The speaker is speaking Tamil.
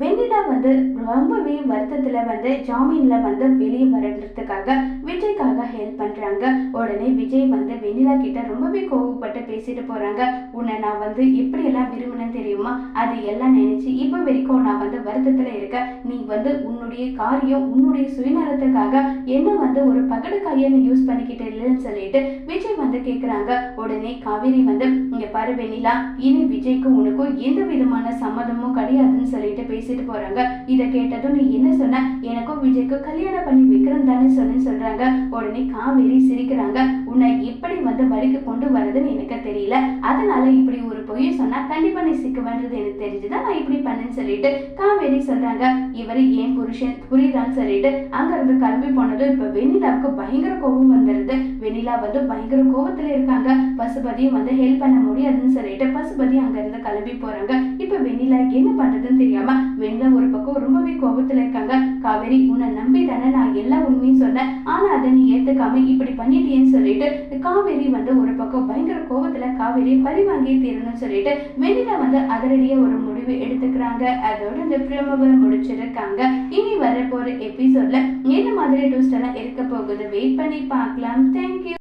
வெண்ணிலா வந்து ரொம்பவே வருத்தத்தில் வந்து ஜாமீனில் வந்து வெளியே வரதுக்காக விஜய்க்காக ஹெல்ப் பண்ணுறாங்க உடனே விஜய் வந்து வெண்ணிலா கிட்ட ரொம்பவே கோவப்பட்டு பேசிட்டு போகிறாங்க உன்னை நான் வந்து எப்படியெல்லாம் விரும்பினேன்னு தெரியுமா? அது எல்லாம் நினச்சி இப்போ வரைக்கும் நான் வந்து வருத்தத்தில் இருக்க நீ வந்து உன்னுடைய காரியம் உன்னுடைய சுயநலத்துக்காக என்ன வந்து ஒரு பகடு கையை யூஸ் பண்ணிக்கிட்டு இல்லைன்னு சொல்லிட்டு விஜய் வந்து கேட்குறாங்க உடனே காவேரி வந்து இங்க பாரு வெண்ணிலா இனி விஜய்க்கும் உனக்கும் எந்த விதமான சம்மதமும் கிடையாதுன்னு சொல்லிட்டு பேசிட்டு போறாங்க. இதை கேட்டதும் நீ என்ன சொன்ன? எனக்கும் விஜய்க்கும் கல்யாணம் பண்ணி விக்ரம் தானே சொன்னேன்னு சொல்றாங்க. உடனே காவேரி சிரிக்கிறாங்க. உன்னை எப்படி வந்து வழிக்கு கொண்டு வரதுன்னு எனக்கு தெரியல. அதனால இப்படி ஒரு பொய் சொன்னா கண்டிப்பா நீ சிக்குவேன்றது எனக்கு தெரிஞ்சுதான் நான் இப்படி பண்ணேன்னு சொல்லிட்டு காவேரி சொல்றாங்க. இவரு ஏன் புருஷன்? புரியுதான்னு சொல்லிட்டு அங்க இருந்து கிளம்பி போனதும் இப்ப வெண்ணிலாவுக்கு பயங்கர கோபம் வந்துருது வெண்ணிலா வந்து பயங்கர கோபத்துல இருக்காங்க. பசுபதியும் வந்து ஹெல்ப் பண்ண முடியாதுன்னு சொல்லிட்டு பசுபதி அங்க இருந்து கிளம்பி போறாங்க. வெண்ணிலா என்ன பண்றதுன்னு தெரியாம வெண்ணிலா ஒரு பக்கம் ரொம்பவே கோபத்துல இருக்காங்க. காவேரி உன்னை நம்பி தானே நான் எல்லா உண்மையும் சொன்னேன். ஆனா அதை நீ ஏத்துக்காம இப்படி பண்ணிட்டியேன்னு சொல்லிட்டு காவேரி வந்து ஒரு பக்கம் பயங்கர கோபத்துல காவேரி பழி வாங்கி தீரணும்னு சொல்லிட்டு வெண்ணிலா வந்து அதிரடியா ஒரு முடிவு எடுத்துக்கிறாங்க. அதோட இந்த பிரமவை முடிச்சிருக்காங்க. இனி வரப்போற எபிசோட்ல என்ன மாதிரி ட்விஸ்ட் எல்லாம் இருக்க போகுது? வெயிட் பண்ணி பார்க்கலாம். தேங்க்யூ